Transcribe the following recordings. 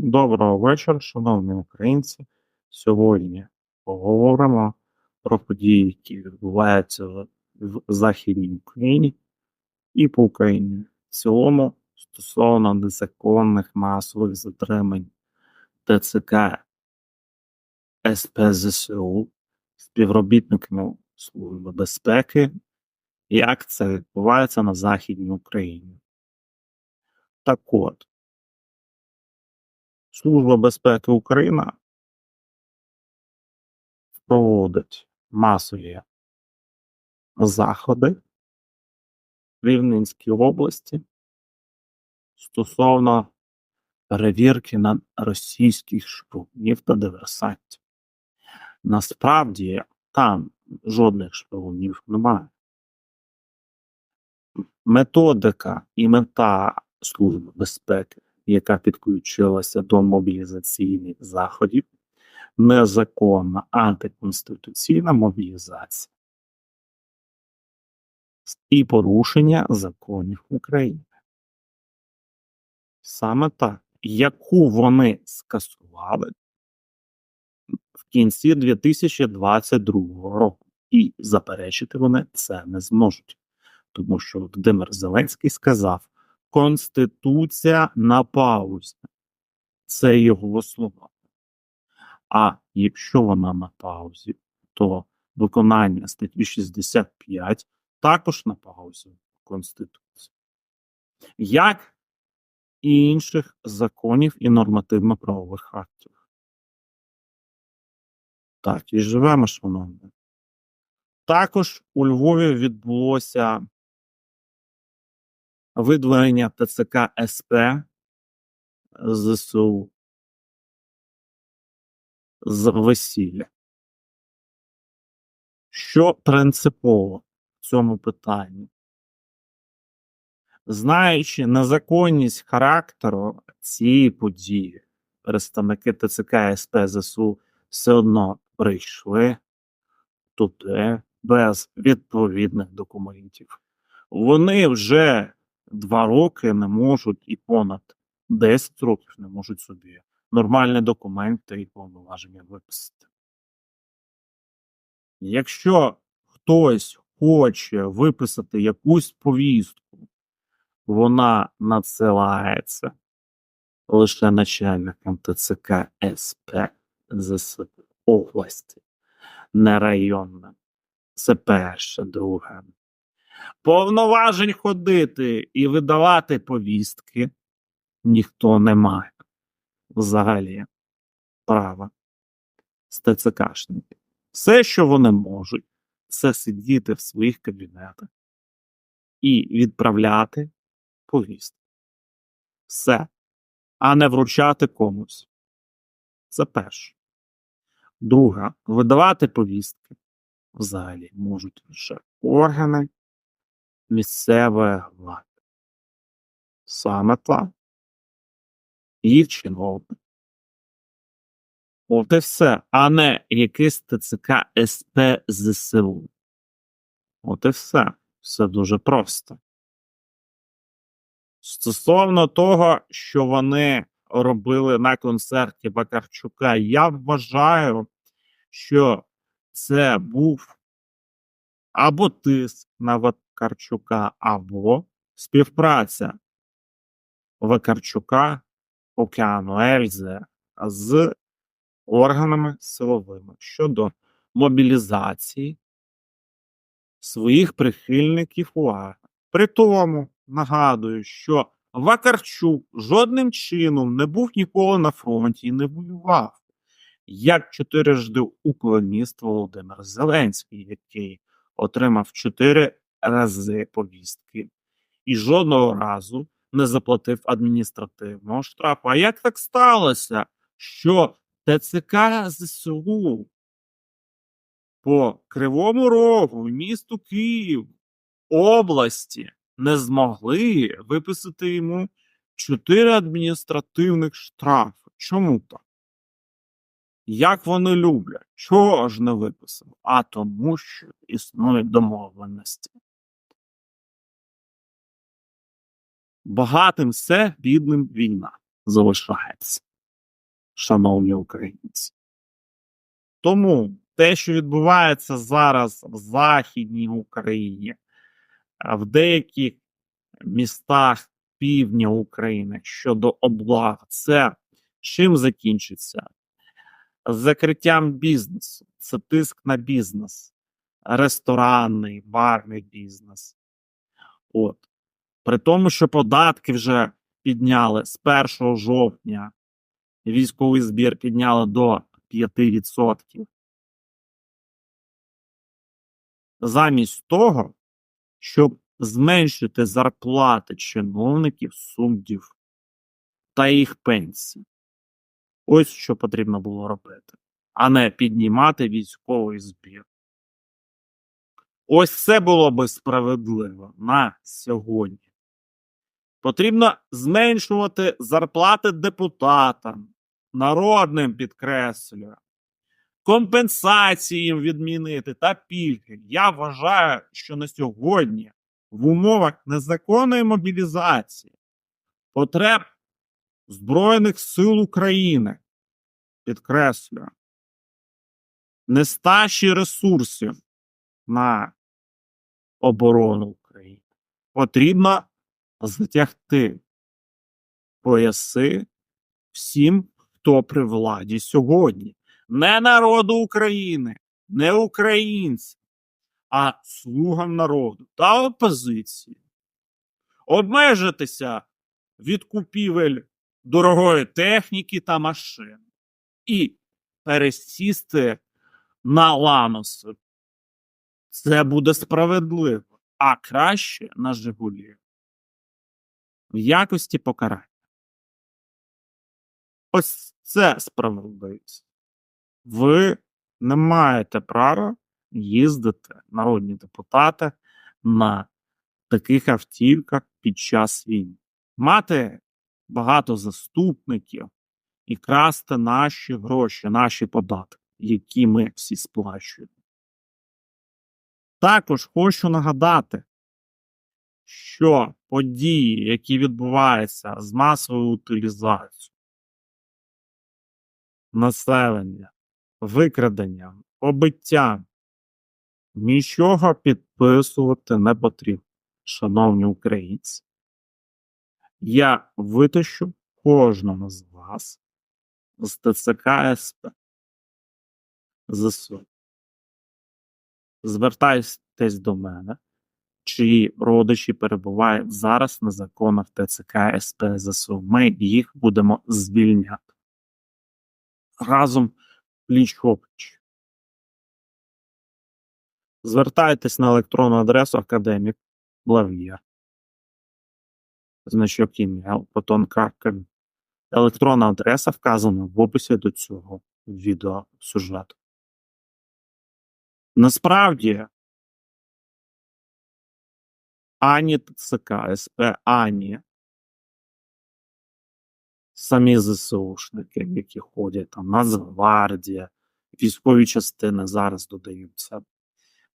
Доброго вечора, шановні українці. Сьогодні поговоримо про події, які відбуваються в Західній Україні і по Україні в цілому стосовно незаконних масових затримань ТЦК СПЗСУ, співробітниками Служби безпеки, як це відбувається на Західній Україні. Так от, Служба безпеки України проводить масові заходи в Рівненській області стосовно перевірки на російських шпигунів та диверсантів. Насправді там жодних шпигунів немає. Методика і мета Служби безпеки яка підключилася до мобілізаційних заходів, незаконна антиконституційна мобілізація і порушення законів України. Саме так, яку вони скасували в кінці 2022 року, і заперечити вони це не зможуть, тому що Володимир Зеленський сказав. Конституція на паузі. Це його слова. А якщо вона на паузі, то виконання статті 65 також на паузі Конституції. Як і інших законів і нормативно-правових актів. Так, і живемо, шановні. Також у Львові відбулося видворення ТЦК СП ЗСУ з весілля. Що принципово в цьому питанні? Знаючи незаконність характеру цієї події, представники ТЦК СП ЗСУ все одно прийшли туди без відповідних документів. Вони вже два роки не можуть і понад 10 років не можуть собі нормальні документи і повноваження виписати. Якщо хтось хоче виписати якусь повістку, вона надсилається лише начальникам ТЦК СП з області, не районним. Це перше, друге. Повноважень ходити і видавати повістки ніхто не має взагалі права з ТЦКшників. Все, що вони можуть, це сидіти в своїх кабінетах і відправляти повістки. Все, а не вручати комусь. Це перше. Друге, видавати повістки взагалі можуть лише органи місцевої влади. Саме так. Їх чиновник. От і все, а не якийсь ТЦК СП ЗСУ. От і все. Все дуже просто. Стосовно того, що вони робили на концерті Бакарчука, я вважаю, що це був або тиск на Вакарчука, або співпраця Вакарчука, Океану Ельзе з органами силовими щодо мобілізації своїх прихильників уваги. При тому нагадую, що Вакарчук жодним чином не був ніколи на фронті і не воював, як чотирижди уклоніст Володимир Зеленський, який отримав чотири рази повістки і жодного разу не заплатив адміністративного штрафу. А як так сталося, що ТЦК ЗСУ по Кривому Рогу, місту Київ, області не змогли виписати йому чотири адміністративних штрафи? Чому так? Як вони люблять? Чого ж не виписав? А тому, що існують домовленості. Багатим все, бідним війна залишається. шановні українці. Тому те, що відбувається зараз в Західній Україні, в деяких містах півдня України щодо облаг, це чим закінчиться? Закриттям бізнесу. Це тиск на бізнес, ресторанний, барний бізнес. От. При тому, що податки вже підняли з 1 жовтня, військовий збір підняли до 5%. Замість того, щоб зменшити зарплати чиновників, суддів та їх пенсії. Ось що потрібно було робити, а не піднімати військовий збір. Ось це було би справедливо на сьогодні. Потрібно зменшувати зарплати депутатам, народним підкреслюю, компенсації їм відмінити та пільги. Я вважаю, що на сьогодні в умовах незаконної мобілізації потреб Збройних сил України, підкреслюю, нестачі ресурсів на оборону України потрібно затягти пояси всім, хто при владі сьогодні. Не народу України, не українцям, а слугам народу та опозиції. Обмежитися від купівель дорогої техніки та машин і пересісти на ланоси. Це буде справедливо, а краще на Жигулі. В якості покарання. Ось це справедливість. Ви не маєте права їздити, народні депутати, на таких автівках під час війни. Мати багато заступників і красти наші гроші, наші податки, які ми всі сплачуємо. Також хочу нагадати, що події, які відбуваються з масовою утилізацією населення, викраденням, побиттям, нічого підписувати не потрібно, шановні українці. Я витащу кожного з вас з ТЦК СП ЗСУ. Звертайтесь до мене, чиї родичі перебувають зараз на законах ТЦК СП ЗСУ. Ми їх будемо звільняти. Разом пліч опліч. Звертайтесь на електронну адресу академік Блав'єр. Значок потім крапка. Електронна адреса вказана в описі до цього відеосюжету. Насправді, ані ТЦК, СП, ані самі ЗСУшники, які ходять там, Нацгвардія, військові частини зараз додаються,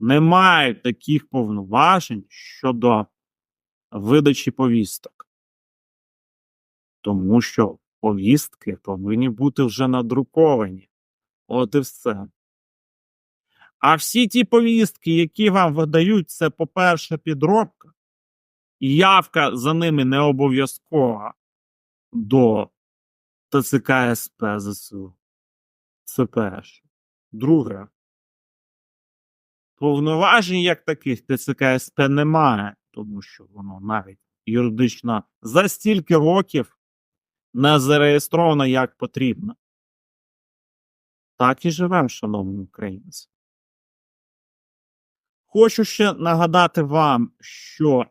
не мають таких повноважень щодо видачі повісток. Тому що повістки повинні бути вже надруковані. От і все. А всі ті повістки, які вам видають, це, по-перше, підробка, і явка за ними не обов'язкова до ТЦК СП ЗСУ. Це перше. Друге. Повноважень як таких ТЦК СП немає, тому що воно навіть юридично за стільки років не зареєстровано як потрібно. Так і живемо, шановні українці. Хочу ще нагадати вам, що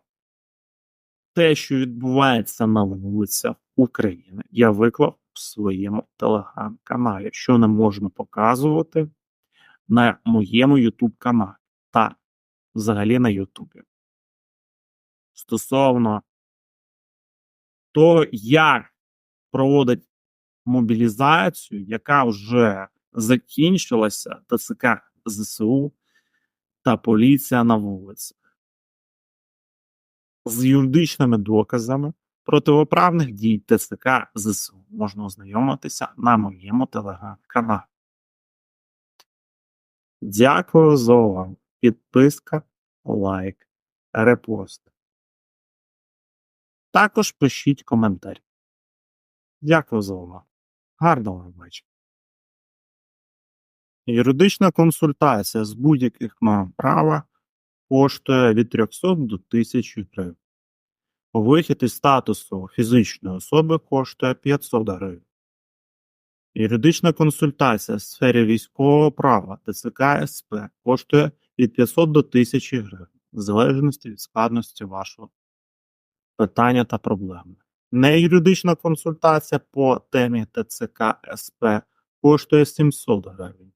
те, що відбувається на вулицях України, я виклав в своєму телеграм-каналі, що не можна показувати на моєму YouTube каналі та взагалі на Ютубі. Стосовно того, як проводить мобілізацію, яка вже закінчилася ТЦК ЗСУ та поліція на вулиці. З юридичними доказами противоправних дій ТЦК ЗСУ можна ознайомитися на моєму телеграм-каналі. Дякую за увагу. Підписка, лайк, репост. Також пишіть коментарі. Дякую за увагу. Гарного вечора. Юридична консультація з будь-яких норм права коштує від 300 до 1000 гривень. Вихід із статусу фізичної особи коштує 500 гривень. Юридична консультація в сфері військового права ТЦК СП коштує від 500 до 1000 гривень, в залежності від складності вашого питання та проблеми. Неюридична консультація по темі ТЦК СП коштує 700 гривень.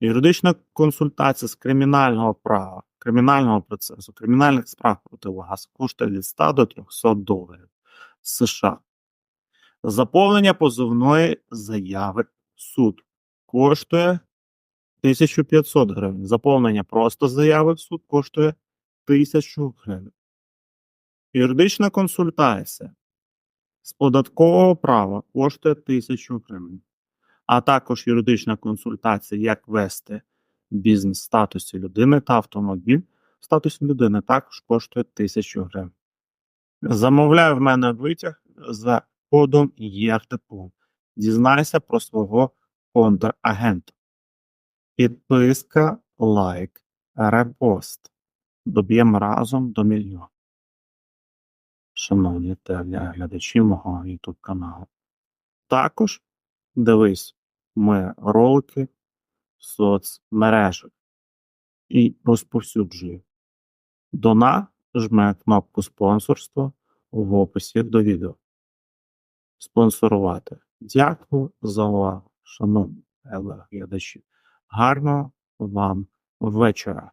Юридична консультація з кримінального права, кримінального процесу, кримінальних справ проти вас коштує від 100 до 300 доларів США. Заповнення позовної заяви в суд коштує 1500 гривень. Заповнення просто заяви в суд коштує 1000 гривень. Юридична консультація з податкового права коштує 1000 гривень. А також юридична консультація, як вести бізнес в статусі людини та автомобіль в статусі людини також коштує 1000 гривень. Замовляй в мене витяг за кодом ЄРТПУ. Дізнайся про свого контрагента. Підписка, лайк, репост. Доб'ємо разом до мільйона. Шановні глядачі мого YouTube каналу. Також дивись ми ролики в соцмережах і розповсюджуй. Дона жме кнопку спонсорства в описі до відео. Спонсорувати. Дякую за увагу, шановні глядачі. Гарного вам вечора.